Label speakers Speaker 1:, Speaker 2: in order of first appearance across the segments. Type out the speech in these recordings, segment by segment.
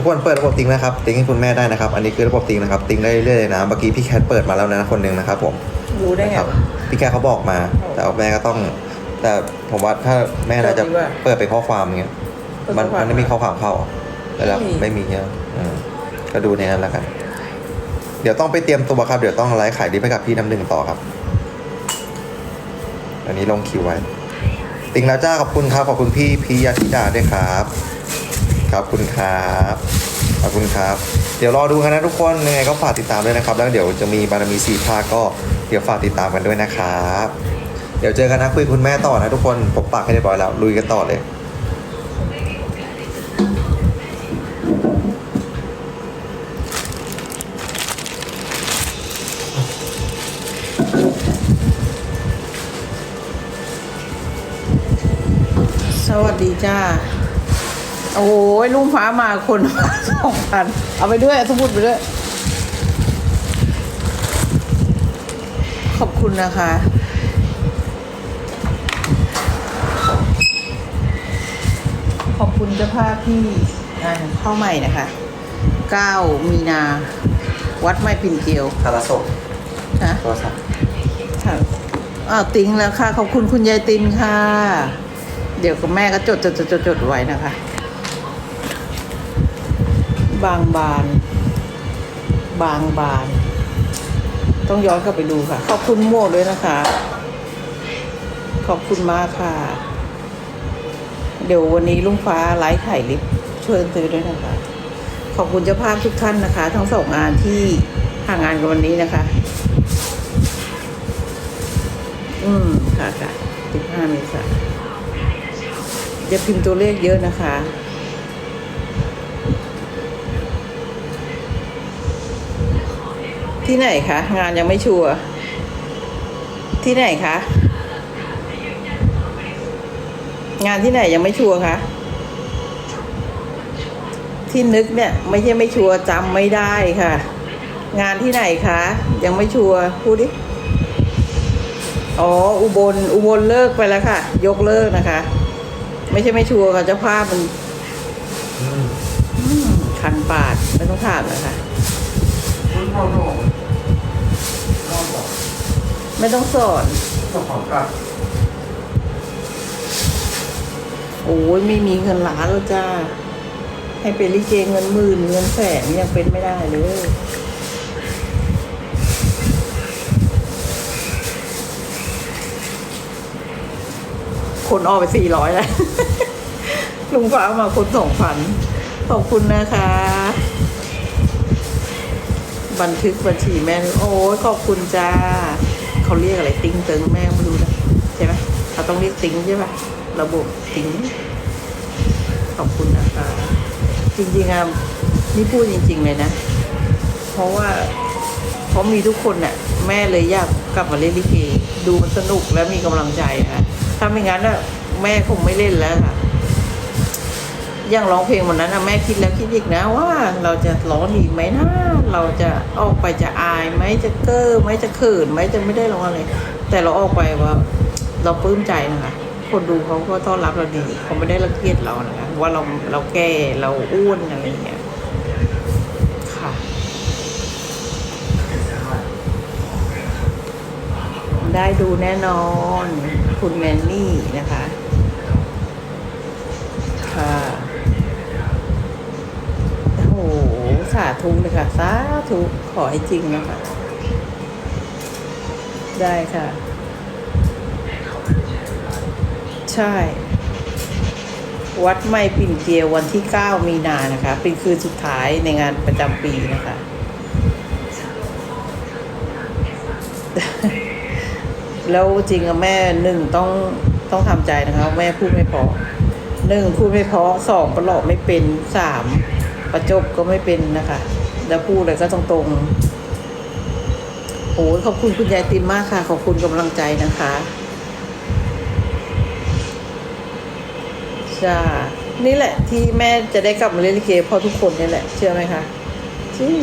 Speaker 1: ทุกคนเปิดระบบติ๊งนะครับ ติ๊งให้คุณแม่ได้นะครับ อันนี้คือระบบติ๊งนะครับ ติ๊งได้เรื่อยๆเลยนะ เมื่อกี้พี่แคทเปิดมาแล้วนะคนหนึ่งนะครับผม
Speaker 2: รู้ได้ไง
Speaker 1: ครับ
Speaker 2: วะ
Speaker 1: พี่แคทเขาบอกมา แต่เอาแม่ก็ต้อง แต่ผมว่าถ้าแม่น่าจะ
Speaker 2: เปิดดีกว่า
Speaker 1: เปิดไปนข้อความเงี้ย
Speaker 2: เปิด
Speaker 1: มัน
Speaker 2: ข้อความ
Speaker 1: มันไม่มีข้อความเข้าแล้ว
Speaker 2: ไม่มี
Speaker 1: ไม่มีเนี่ยอืมก็ดูในนั้นแล้วกัน เดี๋ยวต้องไปเตรียมตัวครับ เดี๋ยวต้องไลฟ์ขายดิบให้กับพี่น้ำหนึ่งต่อครับ อันนี้ลงคิวไว้ ติงแล้วจ้าขอบคุณครับ ขอบคุณพี่พียาธิดาด้วยครับ ขอบคุณครับขอบคุณครับ เดี๋ยวรอดูกันนะทุกคนยังไงก็ฝากติดตามด้วยนะครับ แล้วเดี๋ยวจะมีบารมีสีภาคก็เดี๋ยวฝากติดตามกันด้วยนะครับ เดี๋ยวเจอกันนะคุยคุณแม่ต่อนะทุกคนผมปักให้เรียบร้อยแล้วลุยกันต่อเลย
Speaker 2: สวัสดีจ้า โอ้ยลุงฟ้ามาคนมาสองพันเอาไปด้วยเอาสมุดไปด้วย ขอบคุณนะคะ ขอบคุณเจ้าภาพที่อ่าเข้าใหม่นะคะ 9 มีนา วัดไม้ปิ่นเกลียว
Speaker 1: คาราโซ
Speaker 2: นะ
Speaker 1: โทรศัพท์
Speaker 2: ค่ะอ้าวติงแล้วค่ะ ขอบคุณคุณยายตินค่ะ เดี๋ยวกับแม่ก็จดจดจดจดจดไว้นะคะ บางบาน บางบาน ต้องย้อนกลับไปดูค่ะ ขอบคุณโม่ด้วยนะคะ ขอบคุณมากค่ะ เดี๋ยววันนี้ลุงฟ้าไลฟ์ถ่ายลิฟต์ช่วยซื้อด้วยนะคะ ขอบคุณเจ้าภาพทุกท่านนะคะ ทั้งสองงานที่ห่างงานกันวันนี้นะคะ อืมค่ะค่ะสิบห้าเมษาอย่าพิมพ์ตัวเลขเยอะนะคะ ที่ไหนคะ งานยังไม่ชัวร์ที่ไหนคะ งานที่ไหนยังไม่ชัวร์คะที่นึกเนี่ยไม่ใช่ไม่ชัวร์จำไม่ได้ค่ะ งานที่ไหนคะ ยังไม่ชัวร์พูดดิอ๋ออุบลอุบลเลิกไปแล้วค่ะ ยกเลิกนะคะ ไม่ใช่ไม่ชัวร์ค่ะเจ้าภาพมันอืมคันปาดไม่ต้องถามนะคะ ไม่ต้องสอนโอ้ยไม่มีเงินล้านแล้วจ้า ให้เป็นลิเกเงินหมื่นเงินแสนยังเป็นไม่ได้เลยคนออกไปสี่ร้อยแล้ว ลุงฟ้ามาคนสองพันขอบคุณนะคะ บันทึกบัญชีแม่ โอ้ยขอบคุณจ้า เขาเรียกอะไรติ้งเติงแม่ไม่รู้นะใช่ไหมเขาต้องเรียกติ้งใช่ปะระบบติ้งขอบคุณนะคะจริงๆอะนี่พูดจริง ๆ เลยนะ เพราะว่าเพราะมีทุกคนน่ะ แม่เลยอยากกลับมาเล่นลิเกดูมันสนุกและมีกำลังใจค่ะถ้าไม่งั้นน่ะแม่คงไม่เล่นแล้วค่ะ อย่างร้องเพลงวันนั้นนะแม่คิดแล้วคิดอีกนะว่าเราจะร้องดีไหมนะเราจะออกไปจะอายไหมจะเก้อไหมจะเขินไหมจะไม่ได้ร้องอะไรแต่เราออกไปว่า เราปลื้มใจนะคะคนดูเขาก็ต้อนรับเราดีเขาไม่ได้รังเกียจเรานะคะว่าเราเราแก่เราอ้วนอะไรอย่างเงี้ยค่ะได้ดูแน่นอนคุณแมนนี่นะคะ ค่ะโอ้โห สาธุเลยค่ะ สาธุขอให้จริงนะคะ ได้ค่ะ ใช่ วัดไม่ปิ่นเกลียววันที่ 9 มีนานะคะ เป็นคืนสุดท้ายในงานประจำปีนะคะ แล้วจริงอะแม่หนึ่งต้องต้องทำใจนะคะ แม่พูดไม่พอหนึ่งพูดไม่เพอสองประหลอกไม่เป็นสาม ประจบก็ไม่เป็นนะคะ แล้วพูดอะไรก็ตรงตรงๆโอ้ขอบคุณคุณยายติมมากค่ะ ขอบคุณกำลังใจนะคะจ้านี่แหละที่แม่จะได้กลับมาเล่นลิเกเพราะทุกคนนี่แหละ เชื่อไหมคะจริง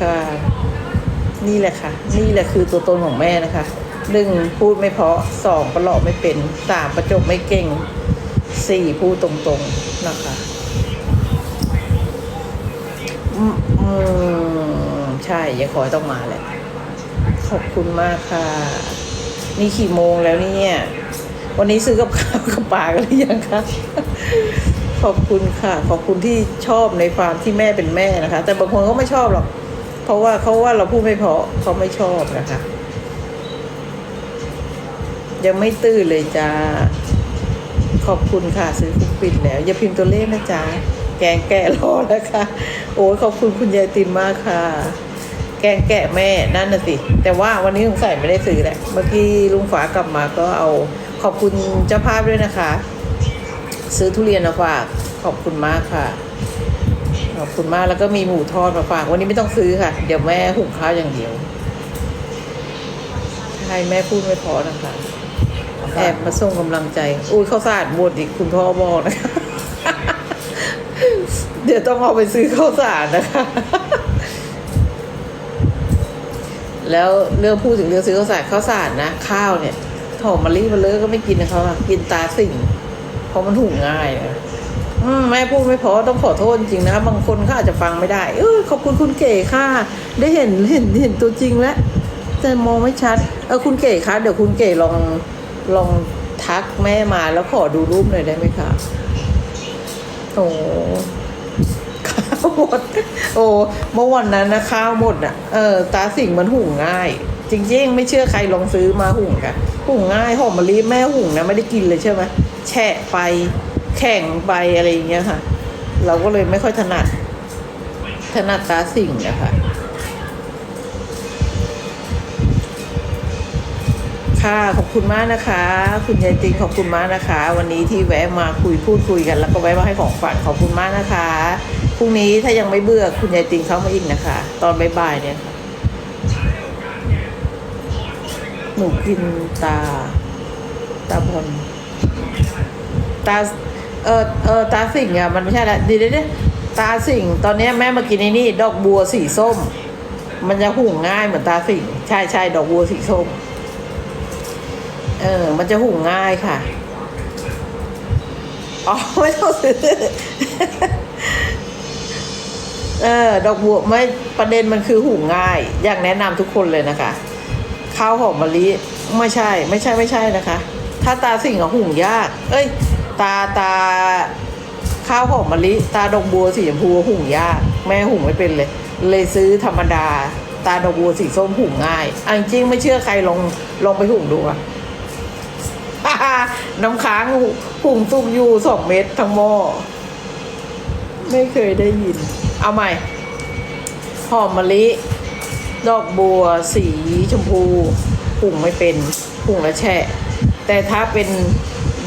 Speaker 2: ค่ะ นี่แหละค่ะ นี่แหละคือตัวตนของแม่นะคะ หนึ่งพูดไม่เพาะสองประหลอกไม่เป็นสามประจบไม่เก่งสี่พูดตรงๆนะคะอืมอืมใช่ยังขอให้ต้องมาแหละ ขอบคุณมากค่ะ นี่กี่โมงแล้วเนี่ย วันนี้ซื้อกับข้าวกับปลากันหรือยังคะขอบคุณค่ะ ขอบคุณที่ชอบในความที่แม่เป็นแม่นะคะ แต่บางคนเขาไม่ชอบหรอก เพราะว่าเขาว่าเราพูดไม่เพราะเขาไม่ชอบนะคะ ยังไม่ตื่นเลยจ้า ขอบคุณค่ะซื้อคุกปิดแล้ว อย่าพิมพ์ตัวเลขนะจ๊ะแกงแกะรอแล้วค่ะ โอ้ยขอบคุณคุณยายตินมากค่ะ แกงแกะแม่นั่นน่ะสิ แต่ว่าวันนี้สงสัยไม่ได้ซื้อแหละ เมื่อกี้ลุงฝากลับมาก็เอาขอบคุณเจ้าภาพด้วยนะคะ ซื้อทุเรียนมาฝากขอบคุณมากค่ะ ขอบคุณมากแล้วก็มีหมูทอดมาฝากวันนี้ไม่ต้องซื้อค่ะ เดี๋ยวแม่หุงข้าวอย่างเดียวใช่แม่พูดไม่พอนะคะ แอบมาส่งกำลังใจ อุ้ยข้าวสารหมดอีกคุณพ่อบอกนะคะเดี๋ยวต้องเอาไปซื้อข้าวสารนะคะ แล้วเรื่องพูดถึงเรื่องซื้อข้าวสารข้าวสารนะ ข้าวเนี่ยหอมมะลิมาเลอก็ไม่กินนะคะกินตาสิ่ง เพราะมันหุงง่ายนะอืมแม่พูดไม่พอต้องขอโทษจริงนะ บางคนเขาอาจจะฟังไม่ได้ เออขอบคุณคุณเก๋ค่ะ ได้เห็นเห็นเห็นตัวจริงแล้วแต่มองไม่ชัด เออคุณเก๋คะเดี๋ยวคุณเก๋ลอง ลองทักแม่มาแล้วขอดูรูปหน่อยได้ไหมคะโอ้ข้าวหมด โอ้เมื่อวันนั้นนะข้าวหมดอะ เออ ตาสิ่งมันหุงง่าย จริงๆ ไม่เชื่อใครลองซื้อมาหุงค่ะ หุงง่ายหอมมะลิแม่หุงนะไม่ได้กินเลยใช่ไหมแฉะไปแข็งไปอะไรอย่างเงี้ยค่ะ เราก็เลยไม่ค่อยถนัด ถนัดตาสิ่งนะค่ะ ค่ะ ขอบคุณมากนะคะ คุณยายติงขอบคุณมากนะคะ วันนี้ที่แวะมาคุยพูดคุยกัน แล้วก็แวะมาให้ของฝากขอบคุณมากนะคะพรุ่งนี้ถ้ายังไม่เบื่อคุณยายติงเข้ามาอีกนะคะ ตอนบ่ายๆเนี่ยหนูกินตา ตาบอลตาเออเออตาสิงอะมันไม่ใช่ละดีเดี๋ยวตาสิงตอนนี้แม่มากินในนี่ ดอกบัวสีส้ม มันจะหุงง่ายเหมือนตาสิงใช่ใช่ดอกบัวสีส้ม เออ มันจะหุงง่ายค่ะ อ๋อ ไม่ต้องซื้อ เออ ดอกบัวไม่ประเด็นมันคือหุงง่าย อยากแนะนำทุกคนเลยนะคะ ข้าวหอมมะลิไม่ใช่ ไม่ใช่ไม่ใช่นะคะ ถ้าตาสิ่งห์อะหุงยาก เอ้ย ตาตาข้าวหอมมะลิ ตาดอกบัวสีชมพูหุงยาก แม่หุงไม่เป็นเลย เลยซื้อธรรมดา ตาดอกบัวสีส้มหุงง่ายอันจริงไม่เชื่อใครลองลองไปหุงดูอะ น้ำค้างหุงซุปอยู่สองเม็ดทั้งหม้อ ไม่เคยได้ยิน เอาใหม่ หอมมะลิ ดอกบัว สีชมพูหุงไม่เป็นหุงแล้วแช่ แต่ถ้าเป็น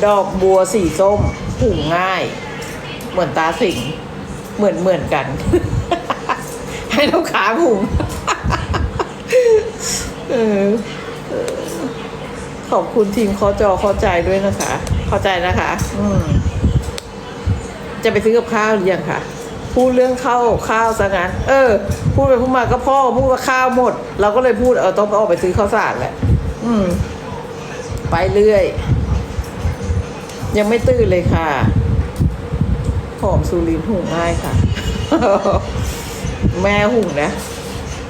Speaker 2: ดอกบัวสีส้มหุงง่าย เหมือนตาสิงเหมือนเหมือนกัน ให้น้ำค้างหุงเออ ขอบคุณทีมคอจอเข้าใจด้วยนะคะ เข้าใจนะคะ อืม จะไปซื้อกับข้าวหรือยังคะพูดเรื่องข้าวข้าวซะงั้น เออ พูดไปพูดมาก็พ่อพูดว่าข้าวหมด เราก็เลยพูดเออต้องไปออกไปซื้อข้าวสารแหละอืม ไปเรื่อย ยังไม่ตื่นเลยค่ะหอมซูรินทร์หุงง่ายค่ะ แม่หุงนะ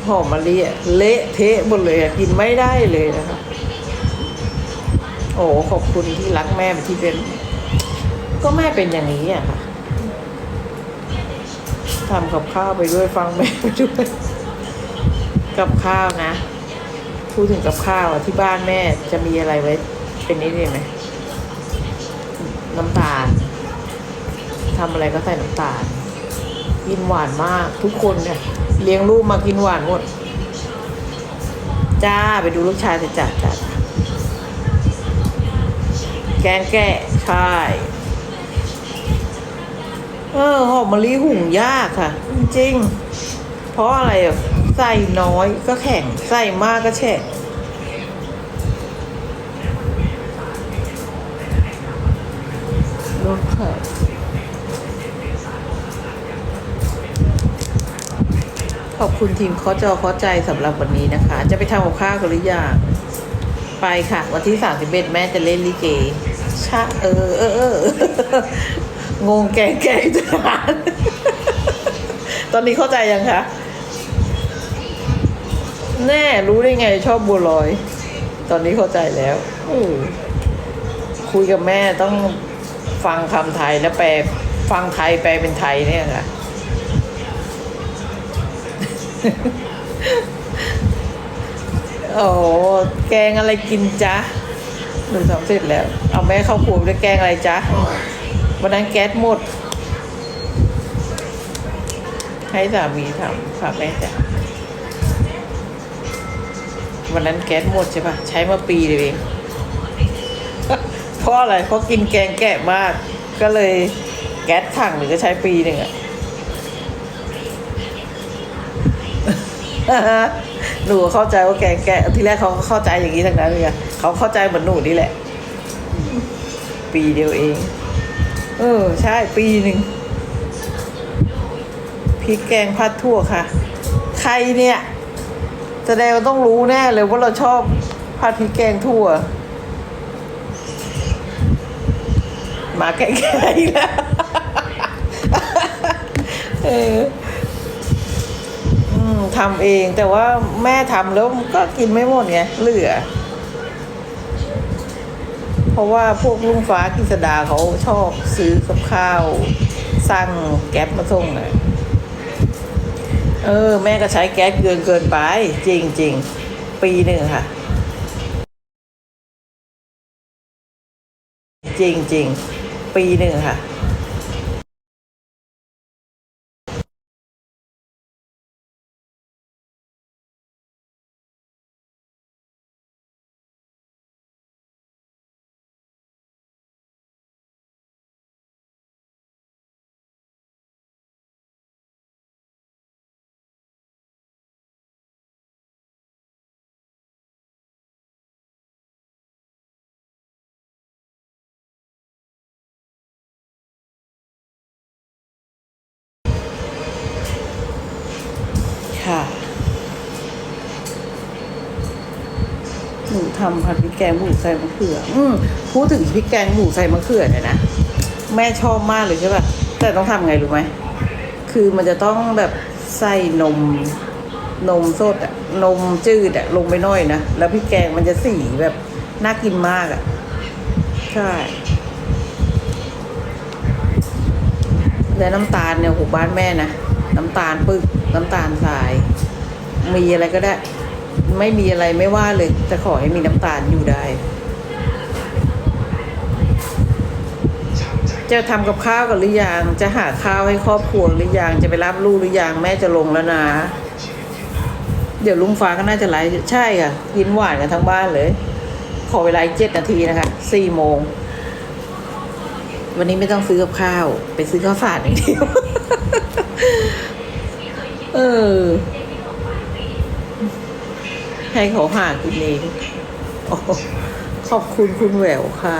Speaker 2: หอมมะลิอะเละเทะหมดเลยอะกินไม่ได้เลยนะคะ โอ้ขอบคุณที่รักแม่ที่เป็น ก็แม่เป็นอย่างนี้อะค่ะทำกับข้าวไปด้วยฟังแม่ไปด้วยกับข้าวนะ พูดถึงกับข้าวอะที่บ้านแม่จะมีอะไรไว้ เป็นนี้เลยไหมน้ำตาลทำอะไรก็ใส่น้ำตาล กินหวานมากทุกคนเนี่ย เลี้ยงลูกมากินหวานหมด จ้าไปดูลูกชายสิจ้าจ้า แกงแกะใช่เออหอมมะลิหุงยากค่ะ จริงๆเพราะอะไรอะใส่น้อยก็แข็งใส่มากก็แฉะรสค่ะขอบคุณทีมเคอจอเคอใจสำหรับวันนี้นะคะ จะไปทำกับข้าวกันหรือยังไปไปค่ะ วันที่สามสิบเอ็ดแม่จะเล่นลิเก ชะเออเออเออ งงแกงแกงจานตอนนี้เข้าใจยังคะ แน่รู้ได้ไงชอบบัวลอย ตอนนี้เข้าใจแล้วคุยกับแม่ต้องฟังคำไทยแล้วแปลฟังไทยแปลเป็นไทยเนี่ยค่ะโอ้แกงอะไรกินจ๊ะ หนูทำเสร็จแล้ว เอาแม่เข้าครัวด้วยแกงอะไรจ๊ะ วันนั้นแก๊สหมด ให้สามีทำค่ะแม่จ๋าวันนั้นแก๊สหมดใช่ปะใช้มาปีเดียเองเพราะอะไรเพราะกินแกงแกะมาก ก็เลยแก๊สถังหรือก็ใช้ปีหนึ่งอะหนูเข้าใจว่าแกงแกะที่แรกเขาเข้าใจอย่างนี้ทั้งนั้นเลยอะ เขาเข้าใจเหมือนหนูนี่แหละ ปีเดียวเอง เออ ใช่ปีหนึ่งพริกแกงพัดทั่วค่ะ ใครเนี่ยแสดงว่าต้องรู้แน่เลยว่าเราชอบผัดพริกแกงทั่วมาแก่ๆแล้วเออทำเองแต่ว่าแม่ทำแล้วก็กินไม่หมดไงเหลือ เพราะว่าพวกลุงฟ้ากิษดาเขาชอบซื้อกับข้าวสั่งแก๊ปมาส่งน่ะเออ แม่ก็ใช้แก๊สเกินเกินไป จริงจริงปีหนึ่งค่ะ จริงจริงปีหนึ่งค่ะ ทำผัดพริกแกงหมูใส่มะเขือ อืมพูดถึงพริกแกงหมูใส่มะเขือเนี่ยนะแม่ชอบมากเลยใช่ป่ะแต่ต้องทำไงรู้ไหมคือมันจะต้องแบบใส่นมนมสดอะนมจืดอะลงไปน่อยนะแล้วพริกแกงมันจะสีแบบน่ากินมากอะใช่แล้วน้ำตาลเนี่ยโหบ้านแม่นะน้ำตาลปึกน้ำตาลทราย มีอะไรก็ได้ ไม่มีอะไรไม่ว่าเลยแต่ขอให้มีน้ำตาลอยู่ได้ จะทำกับข้าวกันหรือยัง จะหาข้าวให้ครอบครัวหรือยัง จะไปรับลูกหรือยัง แม่จะลงแล้วนะ เดี๋ยวลุงฟ้าก็น่าจะไลฟ์ใช่ค่ะ กินหวานกันทั้งบ้านเลย ขอเวลาอีกเจ็ดนาทีนะคะสี่โมง วันนี้ไม่ต้องซื้อกับข้าว ไปซื้อข้าวสารอย่างเดียว เออ ให้เขาหากินเองโอ้ขอบคุณคุณแหววค่ะ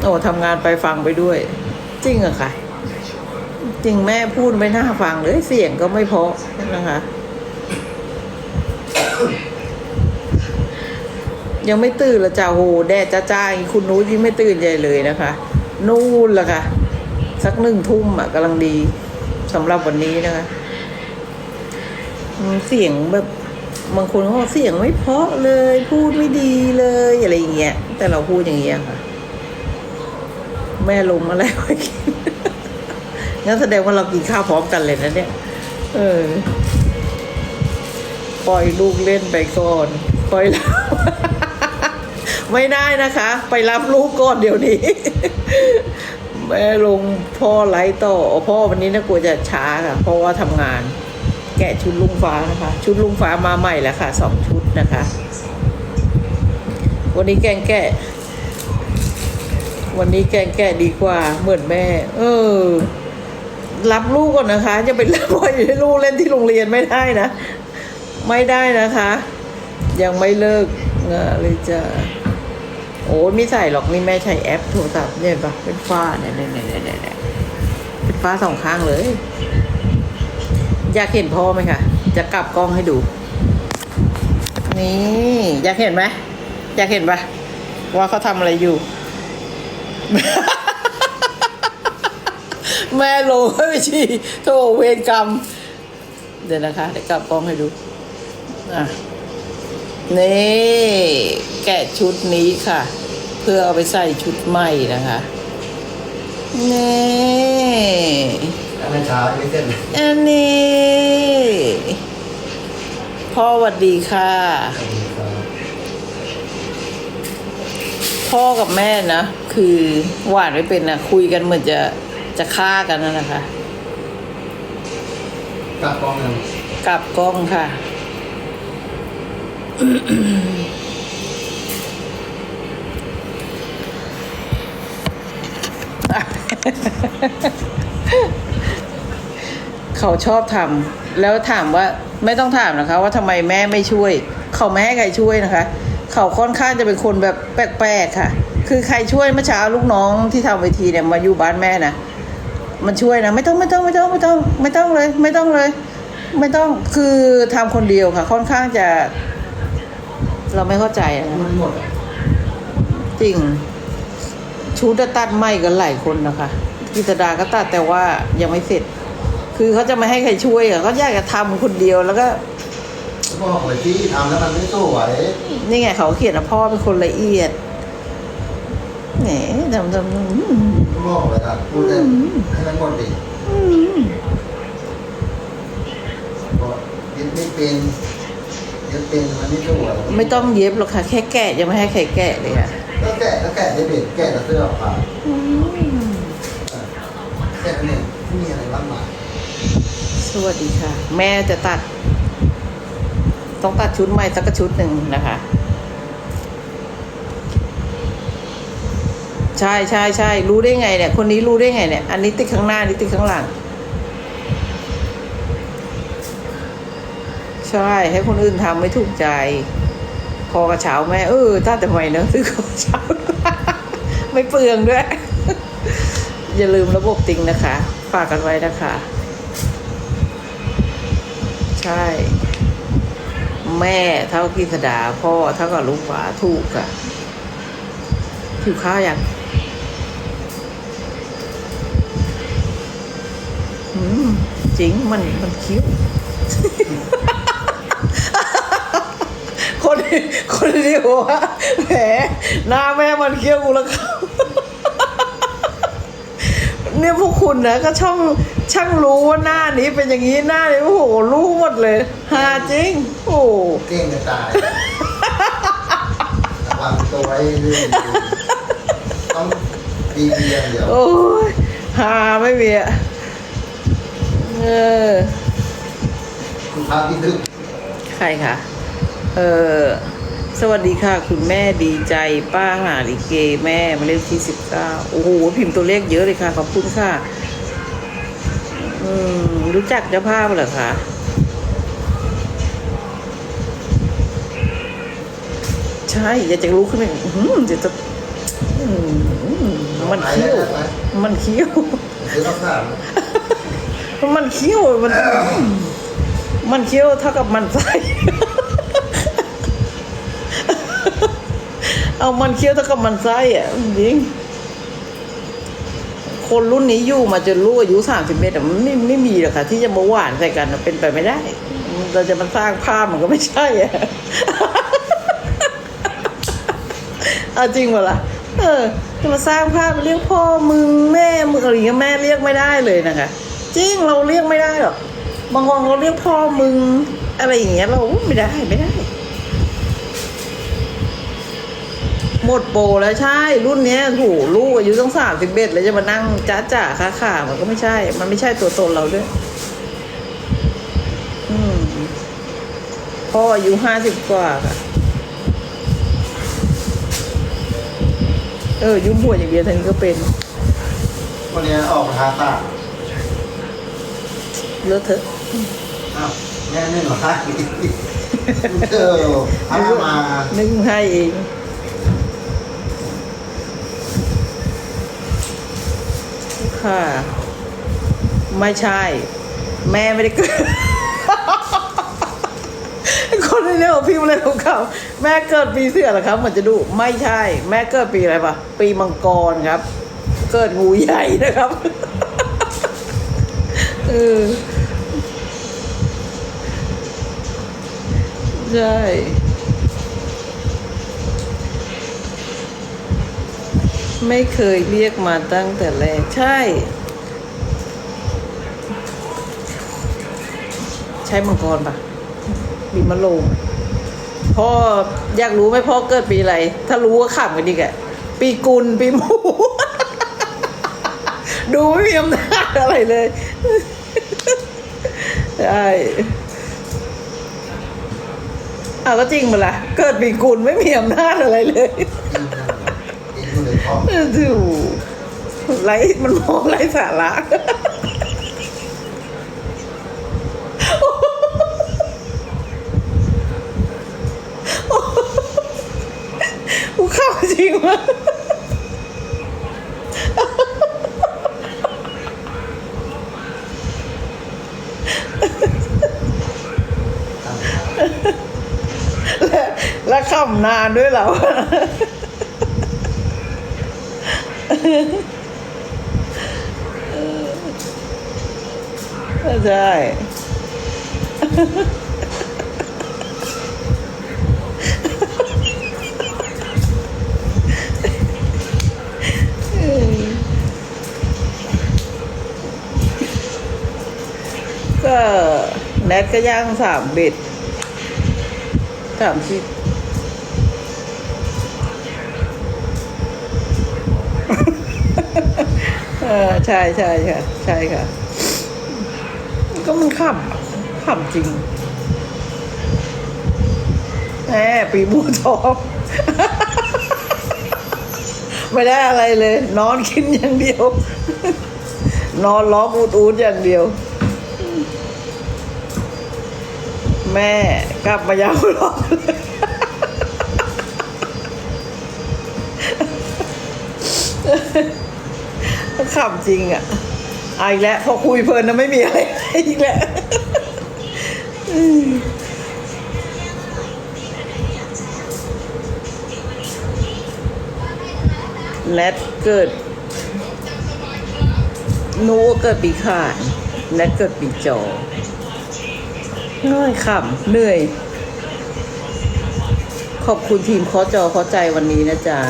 Speaker 2: โอ้ทำงานไปฟังไปด้วย จริงอะค่ะ จริงแม่พูดไม่น่าฟังเลยเสียงก็ไม่เพาะนะคะ ยังไม่ตื่นละจ้าโหแดดจ้าจ้ายคุณนุ้ยยิ่งไม่ตื่นใหญ่เลยนะคะ นู่นละค่ะ สักหนึ่งทุ่มอะกำลังดีสำหรับวันนี้นะคะ เสียงแบบ บางคนเขาเสียงไม่เพาะเลย พูดไม่ดีเลยอะไรอย่างเงี้ยแต่เราพูดอย่างเงี้ยค่ะ แม่ลงอะไรไว้งั้นแสดงว่าเรากินข้าวพร้อมกันเลยนะเนี่ย เออ ปล่อยลูกเล่นไปก่อน ปล่อยแล้วไม่ได้นะคะ ไปรับลูกก่อนเดี๋ยวนี้ แม่ลงพ่อไลฟ์ต่อพ่อวันนี้นะกลัวจะช้าค่ะเพราะว่าทำงาน แกะชุดลุงฟ้านะคะ ชุดลุงฟ้ามาใหม่แล้วค่ะสองชุดนะคะ วันนี้แกงแกะ วันนี้แกงแกะดีกว่าเหมือนแม่ เออ รับลูกก่อนนะคะ จะไปรับปล่อยให้ลูกเล่นที่โรงเรียนไม่ได้นะ ไม่ได้นะคะ ยังไม่เลิกเงาเลยจ้ะโอ้ไม่ใส่หรอกนี่แม่ใช้แอปโทรศัพท์เนี่ยปะเป็นฝ้าเนี่ยเนี่ยเนี่ยเนี่ยเนี่ยเป็นฝ้าสองข้างเลย อยากเห็นพ่อไหมคะ จะกลับกล้องให้ดู นี่อยากเห็นไหมอยากเห็นปะว่าเขาทำอะไรอยู่ แม่ลงให้ไปชีโทเวรกรรม เดี๋ยวนะคะเดี๋ยวกลับกล้องให้ดูอะนี่แกะชุดนี้ค่ะ เพื่อเอาไปใส่ชุดใหม่นะคะนี่
Speaker 1: อันนั้นช้าไม่เสร็จเลย
Speaker 2: อันนี้ พ่อหวัดดีค่ะ พ่อกับแม่นะ คือหวานไม่เป็นนะคุยกันเหมือนจะจะฆ่ากันนั่นนะคะ
Speaker 1: กลับกล้องนึง
Speaker 2: กลับกล้องค่ะ เขาชอบทำแล้วถามว่าไม่ต้องถามนะคะ ว่าทำไมแม่ไม่ช่วย เขาไม่ให้ใครช่วยนะคะ เขาค่อนข้างจะเป็นคนแบบแปลกๆค่ะ คือใครช่วยเมื่อเช้าลูกน้องที่ทำเวทีเนี่ยมาอยู่บ้านแม่นะมันช่วยนะไม่ต้องไม่ต้องไม่ต้องไม่ต้องไม่ต้องเลย ไม่ต้องเลย ไม่ต้องคือทำคนเดียวค่ะ ค่อนข้างจะ เราไม่เข้าใจนะ
Speaker 1: มันหมด
Speaker 2: จริงชุดตัดไหมกันหลายคนนะคะกิตดาก็ตัดแต่ว่ายังไม่เสร็จ คือเขาจะไม่ให้ใครช่วยอะเขาอยากจะทำคนเดียวแล้วก็
Speaker 1: บอกเลยที่ทำแล้วมันไม่สวย
Speaker 2: นี่ไงเขาเขียนว่าพ่อเป็นคนละเอียดแหมทำทำอืม
Speaker 1: บอกเลยครับพูดเลยให้มันหมดดิ
Speaker 2: อืม
Speaker 1: บอกยึดไม่เป็นยึดเป็นมันไม่สวย
Speaker 2: ไม่ต้องเย็บหรอกค่ะแค่แกะยังไม่ให้ใครแกะเลยค่ะ
Speaker 1: ก็แกะก็แกะได้เบ็ดแกะแต่เสื้อออกมา
Speaker 2: อืม
Speaker 1: แกะเนี่ยไม่มีอะไรบ้างมาย
Speaker 2: สวัสดีค่ะ แม่จะตัด ต้องตัดชุดใหม่สักชุดหนึ่งนะคะ ใช่ใช่ใช่รู้ได้ไงเนี่ย คนนี้รู้ได้ไงเนี่ย อันนี้ติดข้างหน้านี้ติดข้างหลัง ใช่ ให้คนอื่นทำไม่ถูกใจพอกระเช้าแม่เออถ้าแต่ไม่เนอะซื้อกระเช้าไม่เปลืองด้วย อย่าลืมระบบติงนะคะ ฝากกันไว้นะคะ ใช่ แม่เท่ากิษดาพ่อเท่ากับลูกหวาถูกอะหิวข้าวยังจริงมันมันคิ้วคนคนที่บอกว่าแหมหน้าแม่มันเคี้ยวกูแล้วครับเนี่ยพวกคุณนะก็ช่อง ช่างรู้ว่าหน้านี้เป็นอย่างนี้หน้านี้โอ้โหรู้หมดเลยฮาจริง โอ้โห
Speaker 1: เก่งจะตายระวังตัวไว้เรื่องดีต้องดีเดียวเดียว
Speaker 2: โอ้ยฮาไม่มีอะเออ
Speaker 1: คุณพระที่ดึก
Speaker 2: ใครคะเออสวัสดีค่ะ คุณแม่ดีใจป้าหาลิเกแม่มาเล่นที่สิบเก้าโอ้โหพิมพ์ตัวเลขเยอะเลยค่ะขอบคุณค่ะอืม รู้จักเจ้าภาพเหรอคะใช่ อยากจะรู้ขึ้นมาอื้อหือเดี๋ยวจะอื้อหือมันเคี้ยว มันเคี้ยว
Speaker 1: คือต้องถาม
Speaker 2: มันเคี้ยวมัน มันเคี้ยวเท่ากับมันไส้เอามันเคี้ยวเท่ากับมันไส้อะจริง คนรุ่นนี้อยู่มาจนลูกอายุสามสิบเมตรมันไม่ไม่มีหรอกค่ะ ที่จะมาหวานใส่กันเป็นไปไม่ได้ เราจะมาสร้างภาพมันก็ไม่ใช่อะเอาจริงวะล่ะเออ จะมาสร้างภาพเรียกพ่อมึงแม่มึงอะไรเงี้ยแม่เรียกไม่ได้เลยนะคะ จริงเราเรียกไม่ได้หรอกบางคนเขาเรียกพ่อมึงอะไรอย่างเงี้ยเราไม่ได้ไม่ได้ หมดโปรแล้วใช่ รุ่นเนี้ยถูลูกอายุต้องสามสิบเอ็ดแล้วจะมานั่งจ้าจ่าค้าขามันก็ไม่ใช่ มันไม่ใช่ตัวตนเราด้วยอืมพ่ออายุห้าสิบกว่าค่ะเออ ยุ่งหัวอย่างเดียวทันก็เป็น
Speaker 1: วันนี้ออกมาหาตา
Speaker 2: เลอะเทอะ
Speaker 1: อ้าวแม่ไม่หรอคะเออพามา
Speaker 2: นึกให้เอง ค่ะ ไม่ใช่ แม่ไม่ได้เกิด คนเนี่ยพิมพ์อะไรของเขาแม่เกิดปีเสือเหรอครับเหมือนจะดูไม่ใช่ แม่เกิดปีอะไรปะปีมังกรครับ เกิดงูใหญ่นะครับเออใช่ ไม่เคยเรียกมาตั้งแต่แรก ใช่ ใช้มังกรปะปีมะโรงพ่ออยากรู้ไหมพ่อเกิดปีอะไร ถ้ารู้ก็ขำกันดีกปีกุลปีหมู ดูไม่มีอำนาจอะไรเลยใช่อ้าวก็จริงมาละเกิดปีกุลไม่มีอำนาจอะไรเลย ดูไรมันมองไรสาระกูเข้าจริงวะและและขำนานด้วยเหรอ ใช่ก็แนทก็ย่างสามบ็ดสามชิ้น เออใช่ใช่ค่ะ ใช่ค่ะ ก็มันขำขำจริงแหมปีบูทองไม่ได้อะไรเลย นอนกินอย่างเดียว นอนร้องอูดอูดอย่างเดียว แม่กลับมายาวร้อง ขำจริงอะเอาอีกแล้วพอคุยเพลินนะไม่มีอะไรอีกแล้วแนทเกิดนูเกิดปีขานแนทเกิดปีจอเหน้อยขำเหนื่อย ขอบคุณทีมเคอจอเคอใจวันนี้นะจ๊ะ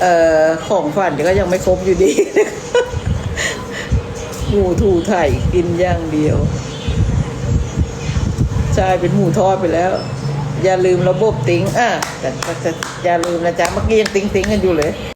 Speaker 2: เอ่อของฝันก็ยังไม่ครบอยู่ดีหมูถูไถ่กินอย่างเดียวใช่เป็นหมูทอดไปแล้ว อย่าลืมระบบติ้งอะแต่แต่แต่อย่าลืมนะจ๊ะเมื่อกี้ยังติ้งติ้งกันอยู่เลย